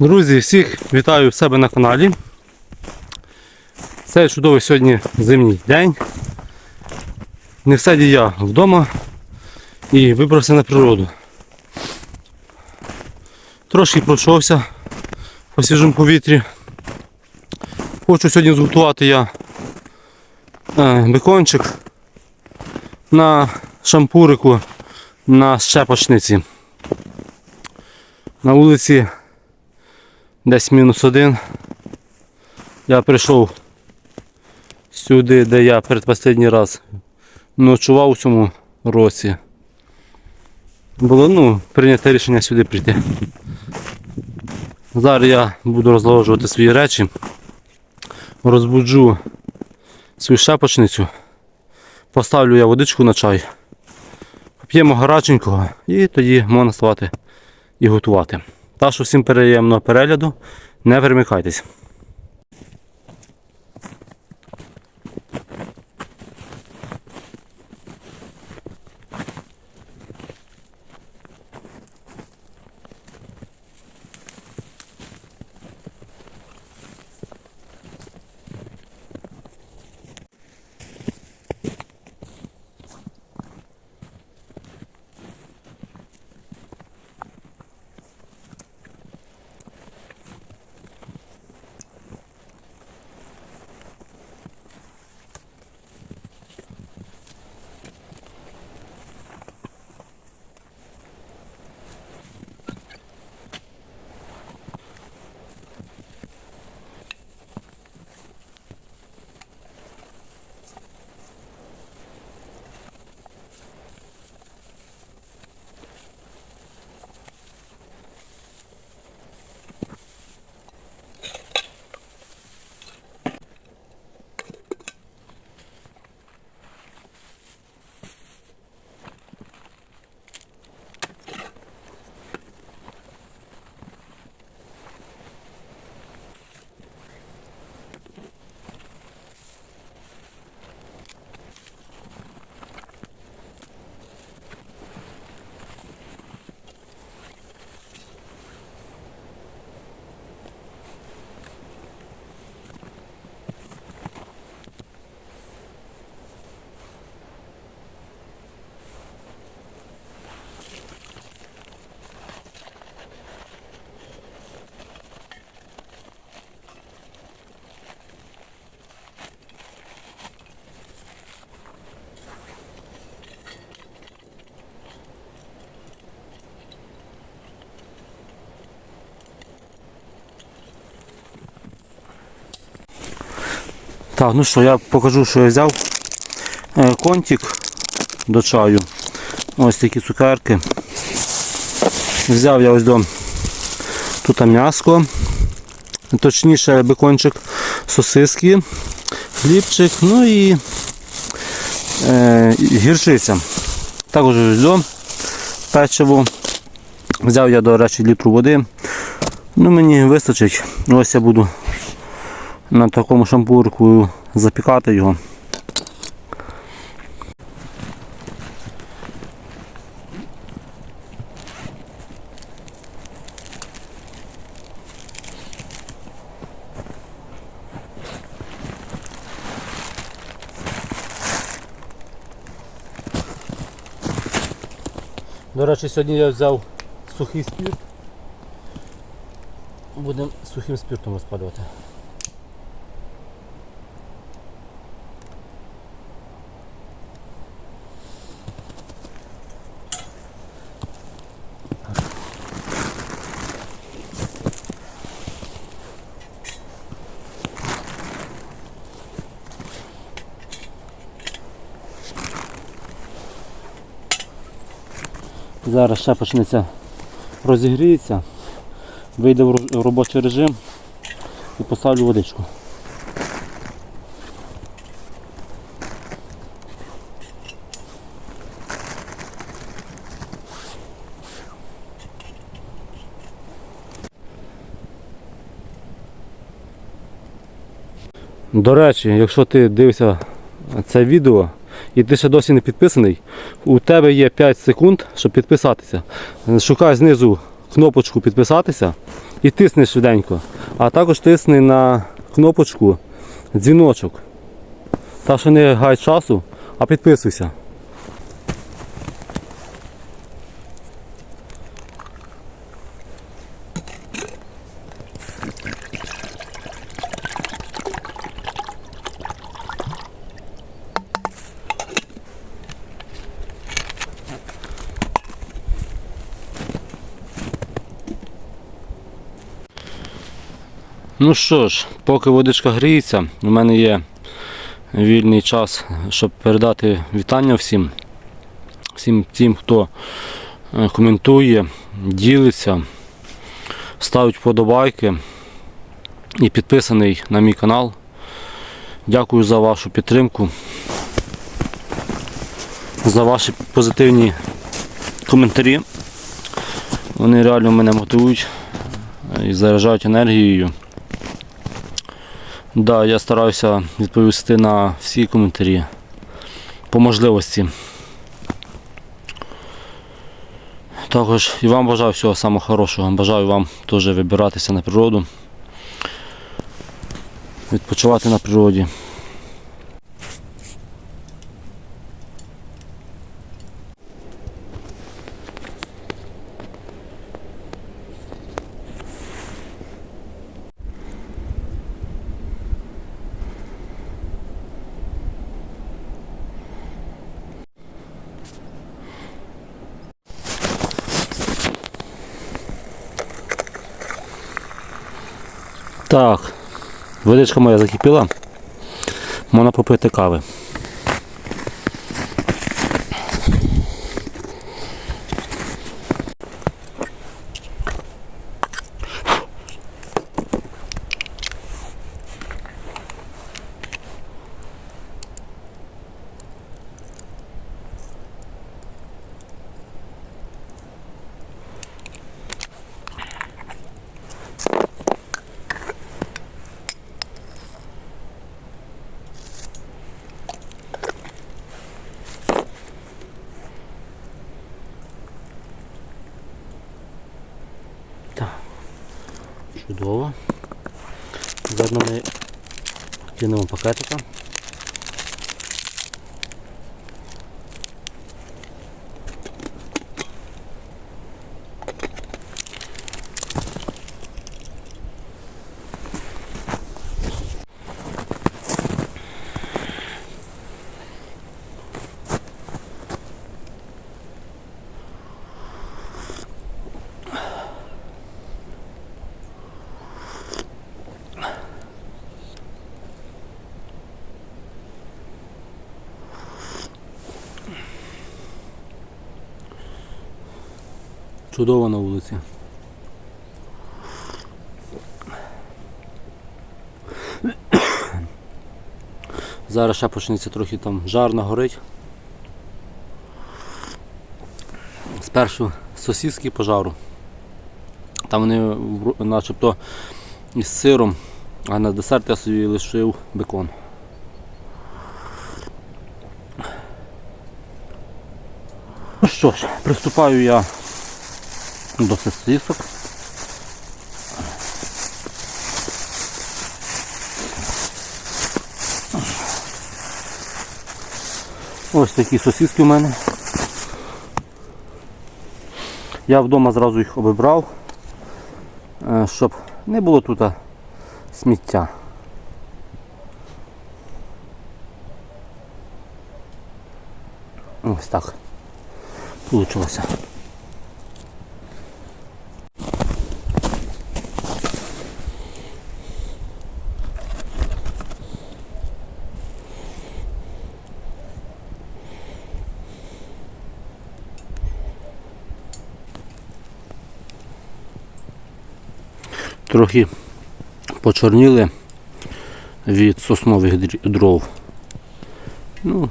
Друзі, всіх вітаю в себе на каналі. Це чудовий сьогодні зимній день. Не в саді я вдома і вибрався на природу. Трошки пройшовся по свіжому повітрі. Хочу сьогодні зготувати я е, бекончик на шампурику на щепочниці. На вулиці десь мінус один. Я прийшов сюди, де я передпоследній раз ночував у цьому році. Було ну, прийнято рішення сюди прийти. Зараз я буду розложувати свої речі, розбуджу свою шапочницю, поставлю я водичку на чай, поп'ємо гаряченького і тоді можна ставати і готувати. Так що всім приємного перегляду, не перемикайтесь. Так, ну що, я покажу, що я взяв. Е, Контик до чаю. Ось такі цукерки. Взяв я ось до тут м'яско. Точніше бекончик, сосиски, хлібчик, ну і е, гірчиця. Також ось до печиво. Взяв я, до речі, літру води. Ну, мені вистачить. Ось я буду на такому шампурку запікати його. До речі, сьогодні я взяв сухий спірт. Будемо сухим спиртом розпалювати. Зараз ще почнеться розігріється, вийде в робочий режим і поставлю водичку. До речі, якщо ти дивишся це відео і ти ще досі не підписаний, у тебе є 5 секунд, щоб підписатися. Шукай знизу кнопочку підписатися і тисни швиденько. А також тисни на кнопочку дзвіночок. Та що не гай часу, а підписуйся. Ну що ж, поки водичка гріється, у мене є вільний час, щоб передати вітання всім, всім тим, хто е, коментує, ділиться, ставить вподобайки і підписаний на мій канал. Дякую за вашу підтримку, за ваші позитивні коментарі. Вони реально мене мотивують е, і заряджають енергією. Да, я стараюся відповісти на всі коментарі по можливості. Також і вам бажаю всього самого хорошого. Бажаю вам теж вибиратися на природу, відпочивати на природі. Так, водичка моя закипіла. Можна попити кави. Кинемо пакетика. Чудово на вулиці. Зараз ще почнеться трохи там жарно горить. Спершу сосиски пожару. Там вони начебто із сиром, а на десерт я собі лишив бекон. Ну що ж, приступаю я до сосисок. Ось такі сосиски у мене. Я вдома зразу їх обібрав, е, щоб не було тут сміття. Ось так. Получилося. Трохи почорніли від соснових дров. Ну,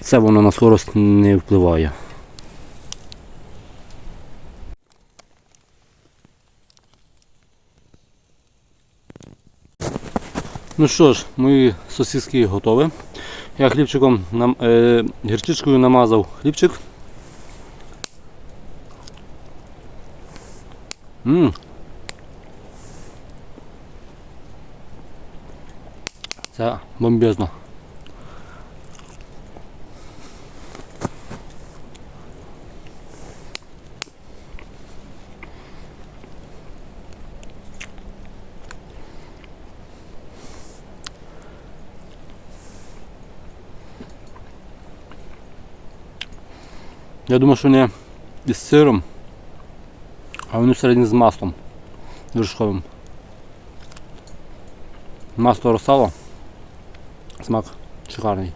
це воно на скорость не впливає. Ну що ж, мої сосиски готові. Я хлібчиком нам, е, гірчичкою намазав хлібчик. Ммм. Це бомбезно. Я думаю, що вони із сиром, а вони всередині з маслом вершковим. Масло розсало. Smak çıkarayım.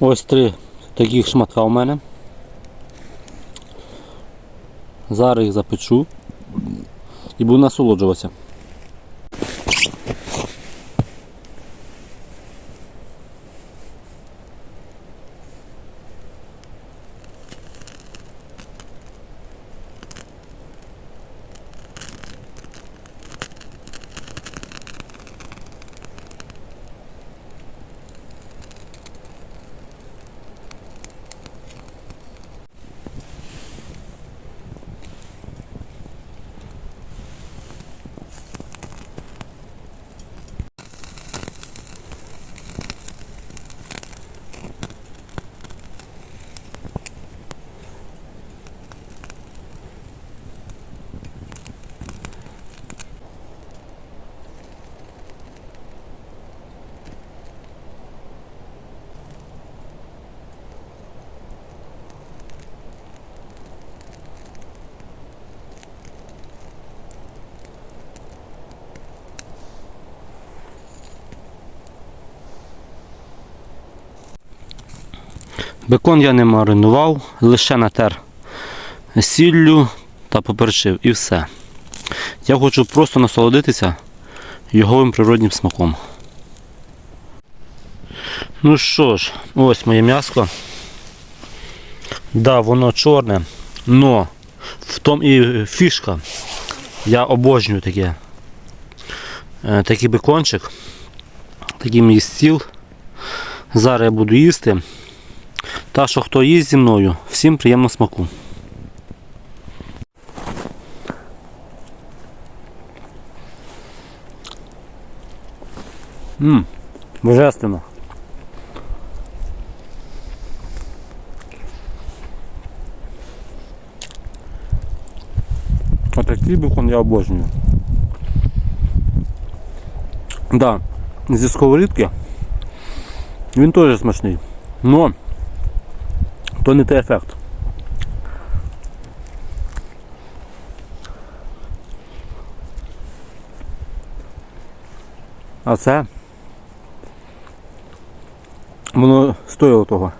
Ось три таких шматка у мене. Зараз їх запечу і буду насолоджуватися. Бекон я не маринував, лише натер сіллю та поперчив і все. Я хочу просто насолодитися його природнім смаком. Ну що ж, ось моє м'яско. Да, воно чорне, но в тому і фішка. Я обожнюю таке. Е, Такий бекончик. Такий мій стіл. Зараз я буду їсти. Та, що хто їсть зі мною, всім приємного смаку. Ммм, божественно. Отакий бекон я обожнюю. Да, зі сковорідки він теж смачний. Но то не. А це воно стоїло того.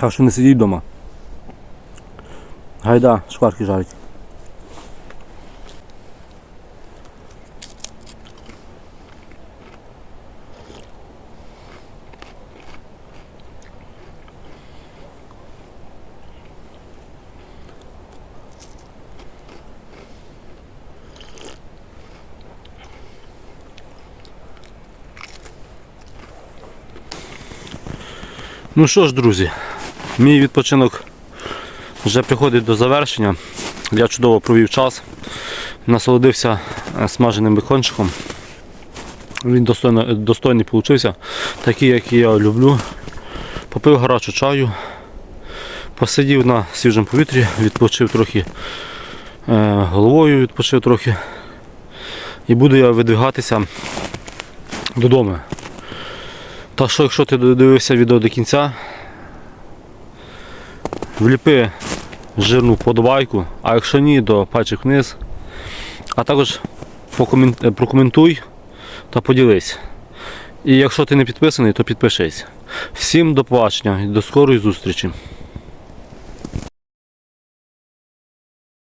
Так що не сидіть вдома. Гайда, шкварки жарить. Ну що ж, друзі, мій відпочинок вже приходить до завершення. Я чудово провів час, насолодився е, смаженим бекончиком. Він достойно, достойний получився, такий, як я люблю. Попив гарячу чаю, посидів на свіжому повітрі, відпочив трохи е, головою, відпочив трохи. І буду я видвигатися додому. Так що, якщо ти додивився відео до кінця, вліпи жирну вподобайку, а якщо ні, то пальчик вниз. А також е, прокоментуй та поділись. І якщо ти не підписаний, то підпишись. Всім до побачення і до скорої зустрічі.